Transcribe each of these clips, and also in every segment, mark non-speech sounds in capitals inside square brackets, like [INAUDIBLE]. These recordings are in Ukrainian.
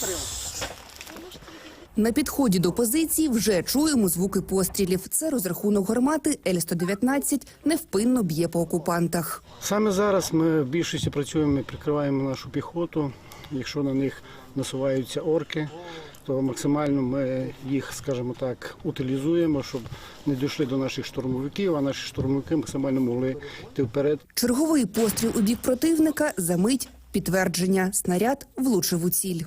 Постріл. На підході до позиції вже чуємо звуки пострілів. Це розрахунок гармати Л-119 невпинно б'є по окупантах. Саме зараз ми в більшості працюємо, і прикриваємо нашу піхоту. Якщо на них насуваються орки, то максимально ми їх, скажімо так, утилізуємо, щоб не дійшли до наших штурмовиків, а наші штурмовики максимально могли йти вперед. Черговий постріл у бік противника за мить підтвердження. Снаряд влучив у ціль.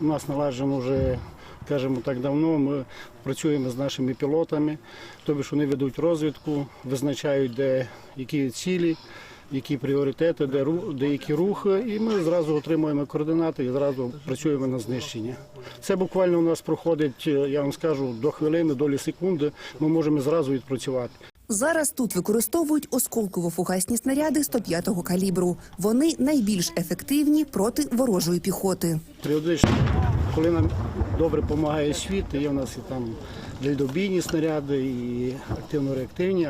У нас налажено вже, скажімо так, давно. Ми працюємо з нашими пілотами, тобто вони ведуть розвідку, визначають, де які цілі, які пріоритети, де, де які рухи, і ми зразу отримуємо координати і зразу працюємо на знищення. Це буквально у нас проходить, е, я вам скажу, до хвилини, долі секунди. Ми можемо зразу відпрацювати. Зараз тут використовують осколково-фугасні снаряди 105-го калібру. Вони найбільш ефективні проти ворожої піхоти. Періодично, коли нам добре допомагає світ, є в нас і там дальнобійні снаряди, і активно-реактивні.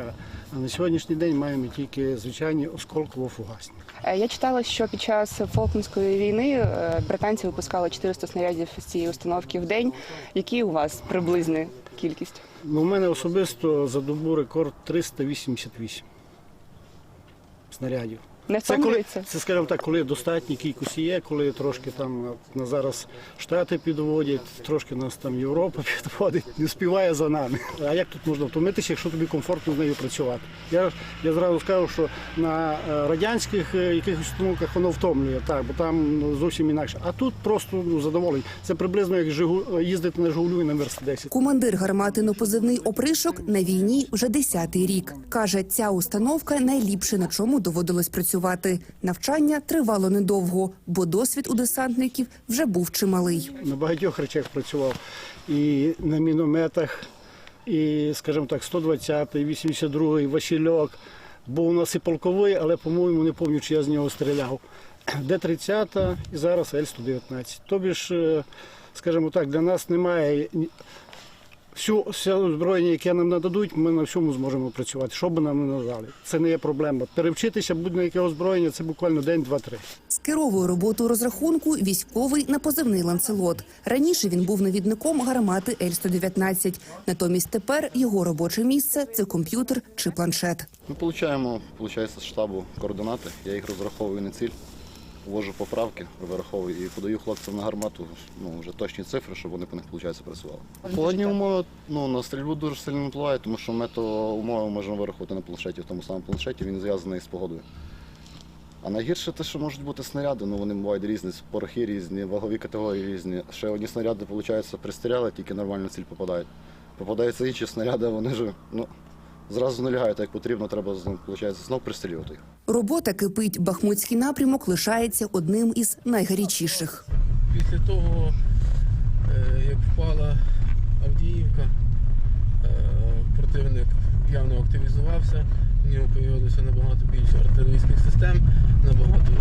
А на сьогоднішній день маємо тільки звичайні осколково-фугасні. Е, Я читала, що під час Фолклендської війни е, британці випускали 400 снарядів з цієї установки в день. Які у вас приблизна кількість? Ну, у мене особисто за добу рекорд 388 снарядів. Не Це коли втомлюється? це, скажімо так, коли достатній кількості є, коли трошки там на зараз Штати підводять, трошки нас там Європа [LAUGHS] підводить, не співає за нами. А як тут можна втомитися, якщо тобі комфортно з нею працювати? Я, я зразу скажу, що на е, радянських е, якихось установках воно втомлює, так, бо там ну, зовсім інакше. А тут просто ну, задоволень. Це приблизно як Жигу... їздити на Жигулю і на Мерседесі. Командир гармати на позивний опришок на війні вже десятий рік. Каже, ця установка найліпше на чому доводилось працювати. Навчання тривало недовго, бо досвід у десантників вже був чималий. на багатьох речах працював і на мінометах, і, скажімо так, 120-й, 82-й, Васильок. Був у нас і полковий, але, по-моєму, не пам'ятаю, чи я з нього стріляв. Д-30 і зараз Л-119. Тобі ж, е, скажімо так, для нас немає всю, все озброєння, яке нам нададуть, ми на всьому зможемо працювати, що би нам не надали. Це не є проблема. Перевчитися будь-на яке озброєння це буквально день, два-три. Скеровує роботу розрахунку військовий на позивний ланцелот. Раніше він був навідником гармати Л-119. Натомість тепер його робоче місце це комп'ютер чи планшет. Ми отримуємо, виходить, з штабу координати. Я їх розраховую на ціль, ввожу поправки, вираховую і подаю хлопцям на гармату ну, вже точні цифри, щоб вони по них виходить, працювали. Погодні умови ну, на стрільбу дуже сильно не впливають, тому що метеоумови можемо вирахувати на планшеті, в тому самому планшеті, він зв'язаний з погодою. А найгірше те, що можуть бути снаряди, ну вони бувають різні, порохи різні, вагові категорії різні. Ще одні снаряди, виходить, пристріляли, тільки нормально ціль попадають. Попадаються інші снаряди, вони ж ну, зразу не лягають, як потрібно, треба виходить, знов пристрілювати їх. Робота кипить. Бахмутський напрямок лишається одним із найгарячіших. Після того, е, як впала Авдіївка, е, противник явно активізувався, в нього з'явилося набагато більше артилерійських систем, набагато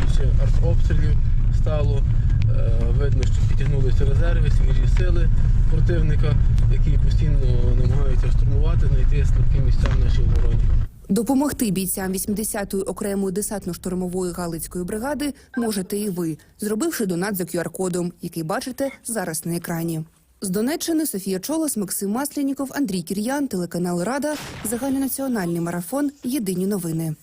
більше артобстрілів стало. Е, Видно, що підтягнулися резерви, свіжі сили противника, які постійно намагаються штурмувати, знайти слабкі місця в нашій обороні. Допомогти бійцям 80-ї окремої десантно-штурмової галицької бригади можете і ви, зробивши донат за QR-кодом, який бачите зараз на екрані. З Донеччини Софія Чолос, Максим Масляніков, Андрій Кір'ян, телеканал Рада, загальнонаціональний марафон. Єдині новини.